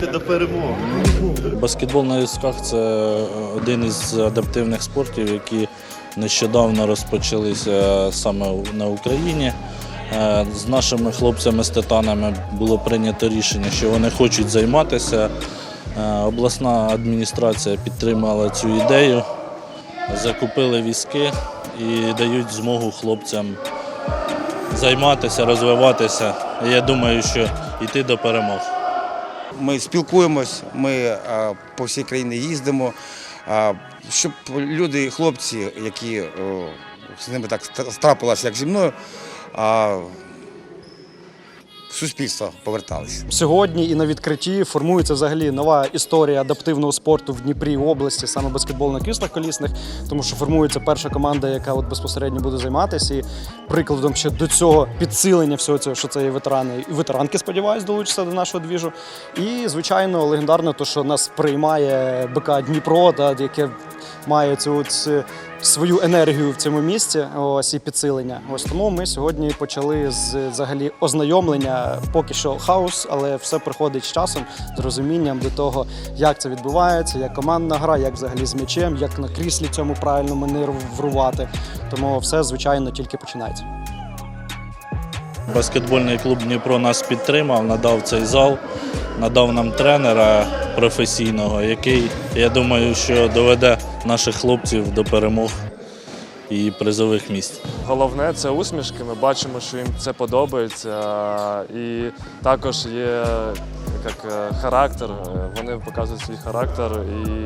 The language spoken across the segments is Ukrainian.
Давайте до перемоги. Баскетбол на візках це один із адаптивних спортів, які нещодавно розпочалися саме на Україні. Е, З нашими хлопцями з титанами було прийнято рішення, що вони хочуть займатися. Е, Обласна адміністрація підтримала цю ідею, закупили візки і дають змогу хлопцям займатися, розвиватися. Я думаю, що йти до перемог. Ми спілкуємось, ми е, по всій країні їздимо, е, щоб люди, хлопці, які е, з ними так трапилося, як зі мною, в суспільство поверталися. Сьогодні і на відкритті формується взагалі нова історія адаптивного спорту в Дніпрі області, саме баскетбол на кріслах колісних, тому що формується перша команда, яка от безпосередньо буде займатися. І прикладом ще до цього підсилення всього цього, що це є ветерани і ветеранки, сподіваюсь, долучаться до нашого двіжу. І звичайно, легендарно, то що нас приймає БК Дніпро, та яке має цю от, е, свою енергію в цьому місці, ось і підсилення. Ось тому ми сьогодні почали з взагалі ознайомлення. Поки що хаос, але все приходить з часом, з розумінням до того, як це відбувається, як командна гра, як взагалі з м'ячем, як на кріслі цьому правильно маневрувати. Тому все звичайно тільки починається. Баскетбольний клуб Дніпро нас підтримав, надав цей зал, надав нам тренера професійного, який, я думаю, що доведе наших хлопців до перемог і призових місць. Головне це усмішки. Ми бачимо, що їм це подобається. І також є як е, характер. Е, Вони показують свій характер і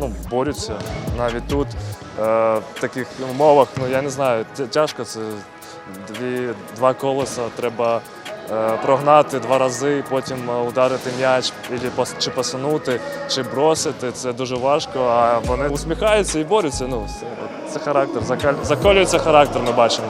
ну, борються. Навіть тут е, в таких умовах, ну я не знаю, тя- тяжко це дві, два колеса треба. Прогнати два рази, потім ударити м'яч, чи пасанути, чи бросити. Це дуже важко. А вони усміхаються і борються. Ну, це, характер. Заколюється характер, ми бачимо.